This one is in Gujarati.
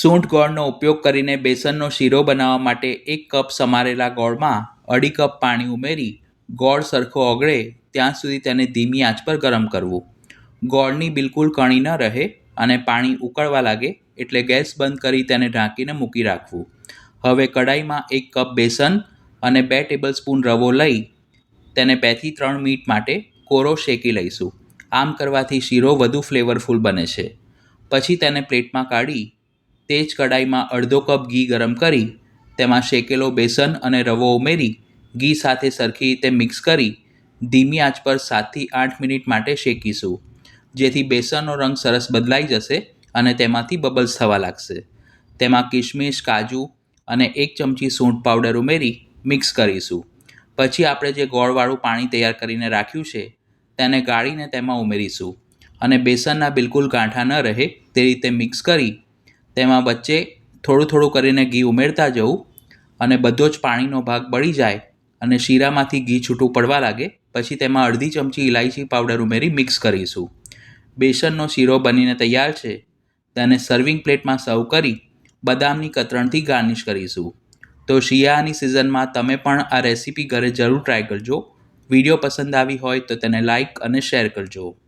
સૂંઠ ગોળનો ઉપયોગ કરીને બેસનનો શીરો બનાવવા માટે એક કપ સમારેલા ગોળમાં અઢી કપ પાણી ઉમેરી ગોળ સરખો ઓગળે ત્યાં સુધી તેને ધીમી આંચ પર ગરમ કરવું. ગોળની બિલકુલ કણી ન રહે અને પાણી ઉકળવા લાગે એટલે ગેસ બંધ કરી તેને ઢાંકીને મૂકી રાખવું. હવે કડાઈમાં એક કપ બેસન અને બે ટેબલસ્પૂન રવો લઈ તેને બેથી ત્રણ મિનિટ માટે કોરો શેકી લઈશું. આમ કરવાથી શીરો વધુ ફ્લેવરફુલ બને છે. પછી તેને પ્લેટમાં કાઢી તે જ કડાઈમાં અડધો કપ ઘી ગરમ કરી, તેમાં શેકેલો બેસન અને રવો ઉમેરી, ઘી સાથે સરખી રીતે મિક્સ કરી, ધીમી આંચ પર સાતથી આઠ મિનિટ માટે શેકીશું. જેથી બેસનનો રંગ સરસ બદલાઈ જશે અને તેમાંથી બબલ્સ થવા લાગશે. તેમાં કિશમિશ કાજુ અને એક ચમચી સૂંઠ પાવડર ઉમેરી મિક્સ કરીશું. પછી આપણે જે ગોળવાળું પાણી તૈયાર કરીને રાખ્યું છે, તેને ગાળીને તેમાં ઉમેરીશું. અને બેસનના બિલકુલ ગાંઠા ન રહે તે રીતે મિક્સ કરી તેમાં વચ્ચે થોડું થોડું કરીને ઘી ઉમેરતા જવું અને બધો જ પાણીનો ભાગ બળી જાય અને શીરામાંથી ઘી છૂટું પડવા લાગે, પછી તેમાં અડધી ચમચી ઇલાયચી પાવડર ઉમેરી મિક્સ કરીશું. બેસનનો શીરો બનીને તૈયાર છે. તેને સર્વિંગ પ્લેટમાં સર્વ કરી બદામની કતરણથી ગાર્નિશ કરીશું. તો શિયાળાની સિઝનમાં તમે પણ આ રેસીપી ઘરે જરૂર ટ્રાય કરજો. વીડિયો પસંદ આવી હોય તો તેને લાઇક અને શેર કરજો.